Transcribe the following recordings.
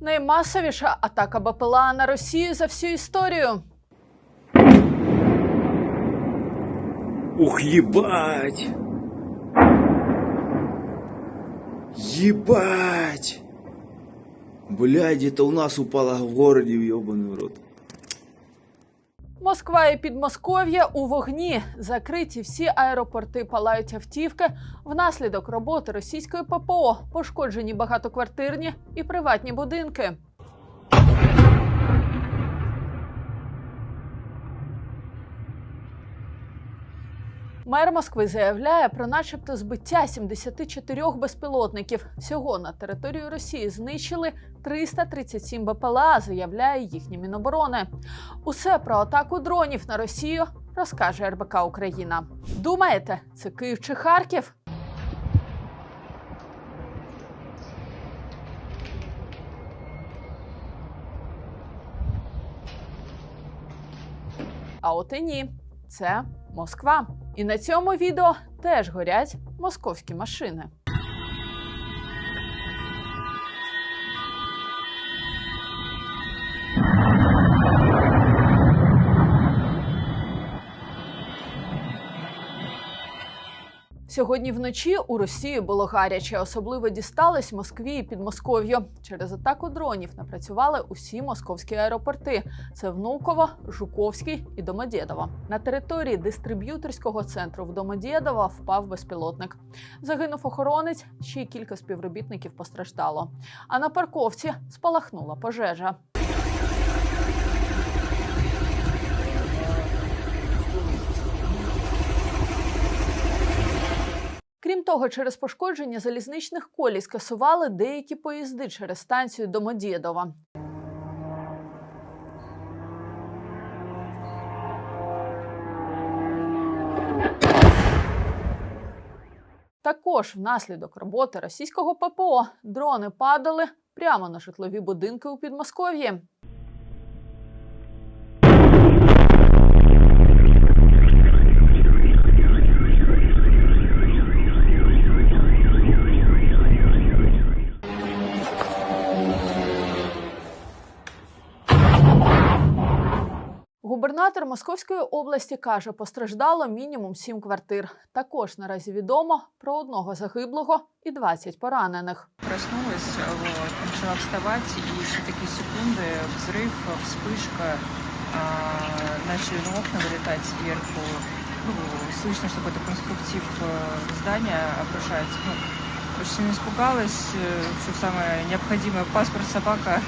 Наймасовіша атака БПЛА на Росію за всю історію. Ух, їбать! Ебать! Блядь, где-то у нас упала в городе, ебаный в рот. Москва і Підмосков'я у вогні. Закриті всі аеропорти палають автівки. Внаслідок роботи російської ППО пошкоджені багатоквартирні і приватні будинки. Мер Москви заявляє про начебто збиття 74 безпілотників. Всього на територію Росії знищили 337 БПЛА, заявляє їхнє Міноборони. Усе про атаку дронів на Росію розкаже РБК Україна. Думаєте, це Київ чи Харків? А от і ні, це Москва. І на цьому відео теж горять московські машини. Сьогодні вночі у Росії було гаряче, особливо дісталось Москві і Підмосков'ю. Через атаку дронів напрацювали усі московські аеропорти: це Внуково, Жуковський і Домодєдово. На території дистриб'юторського центру в Домодєдово впав безпілотник. Загинув охоронець, ще й кілька співробітників постраждало. А на парковці спалахнула пожежа. Того, через пошкодження залізничних колій скасували деякі поїзди через станцію Домодєдова. Також внаслідок роботи російського ППО дрони падали прямо на житлові будинки у Підмосков'ї. Губернатор Московської області каже, постраждало мінімум сім квартир. Також наразі відомо про одного загиблого і 20 поранених. Проснулась, вот, начала вставать, и все такие секунды, взрыв, вспышка, а, начали ну, окна вылетать сверху. Ну, слышно, что какой-то конструктив э, здания обрушается. Ну, очень сильно испугалась, э, что самое необходимое, паспорт, собака,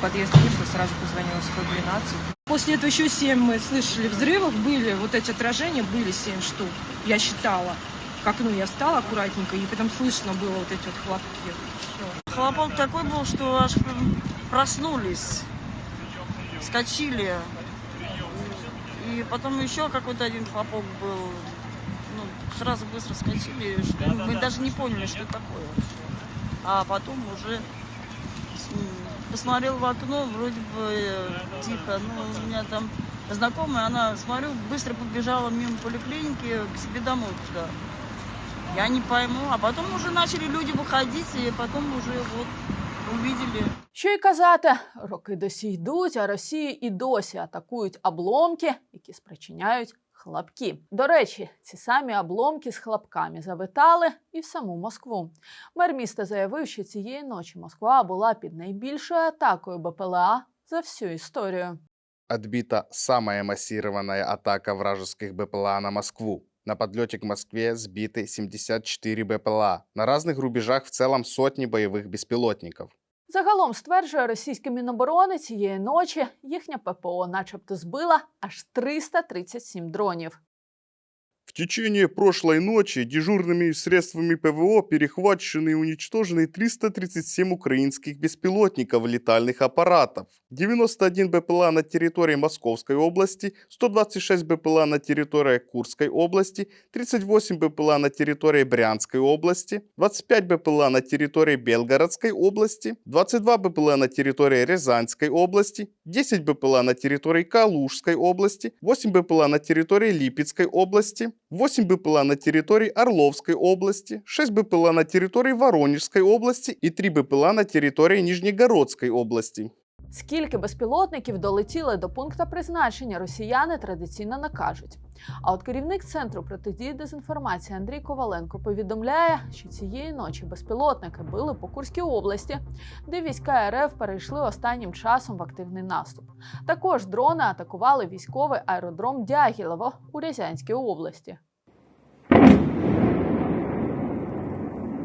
В подъезд вышла, сразу позвонила 112. После этого еще семь мы слышали взрывов, были вот эти отражения, были семь штук, я считала. К окну я встала аккуратненько, и потом слышно было вот эти вот хлопки. Всё. Хлопок такой был, что аж проснулись, вскочили. И потом еще какой-то один хлопок был. Ну, сразу быстро вскочили, мы даже не поняли, что такое. А потом уже посмотрел в окно, вроде бы э, тихо. Ну, у меня там знакомая, она, смотрю, быстро побежала мимо поликлиники к себе домой туда. Я не пойму. А потом уже начали люди выходить, и потом уже вот увидели. Що й казати, роки досі йдуть, а Росії і досі атакують обломки, які спричиняють хлопки. До речі, ці самі обломки з хлопками завитали і в саму Москву. Мер міста заявив, що цієї ночі Москва була під найбільшою атакою БПЛА за всю історію. Отбита самая массированная атака вражеских БПЛА на Москву. На подлете к Москве сбиты 74 БПЛА. На разных рубежах в целом сотни боевых беспилотников. Загалом стверджує російські міноборони цієї ночі їхня ППО, начебто, збила аж 337 дронів. В течение прошлой ночи дежурными средствами ПВО перехвачены и уничтожены 337 украинских беспилотников летальных аппаратов, 91 БПЛА на территории Московской области, 126 БПЛА на территории Курской области, 38 БПЛА на территории Брянской области, 25 БПЛА на территории Белгородской области, 22 БПЛА на территории Рязанской области, 10 БПЛА на территории Калужской области, 8 БПЛА на территории Липецкой области, 8 БПЛА на территории Орловской области, 6 БПЛА на территории Воронежской области и 3 БПЛА на территории Нижнегородской области. Скільки безпілотників долетіли до пункту призначення, росіяни традиційно не кажуть. А от керівник центру протидії дезінформації Андрій Коваленко повідомляє, що цієї ночі безпілотники били по Курській області, де війська РФ перейшли останнім часом в активний наступ. Також дрони атакували військовий аеродром Дягілево у Рязанській області.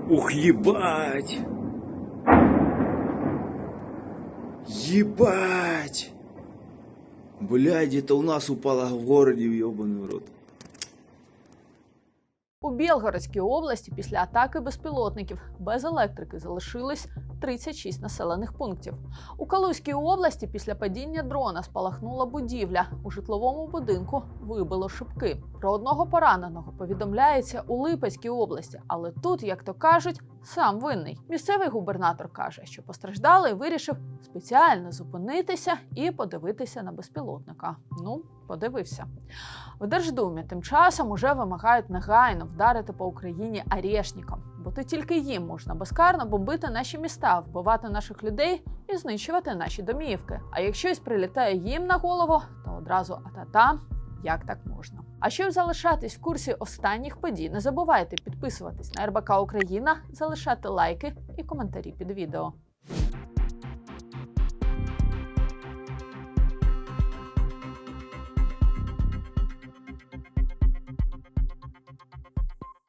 Ух, ебать! Ебать! Блядь, где-то у нас упало в городе, ебаный в рот. У Білгородській області після атаки безпілотників без електрики залишились 36 населених пунктів. У Калузькій області після падіння дрона спалахнула будівля. У житловому будинку вибило шибки. Про одного пораненого повідомляється у Липецькій області, але тут, як то кажуть, сам винний. Місцевий губернатор каже, що постраждалий вирішив спеціально зупинитися і подивитися на безпілотника. Ну, подивився. В Держдумі тим часом уже вимагають негайно вдарити по Україні арешникам, бо то тільки їм можна безкарно бомбити наші міста, вбивати наших людей і знищувати наші домівки. А якщо щось прилітає їм на голову, то одразу атата. Як так можна? А щоб залишатись в курсі останніх подій, не забувайте підписуватись на РБК Україна, залишати лайки і коментарі під відео.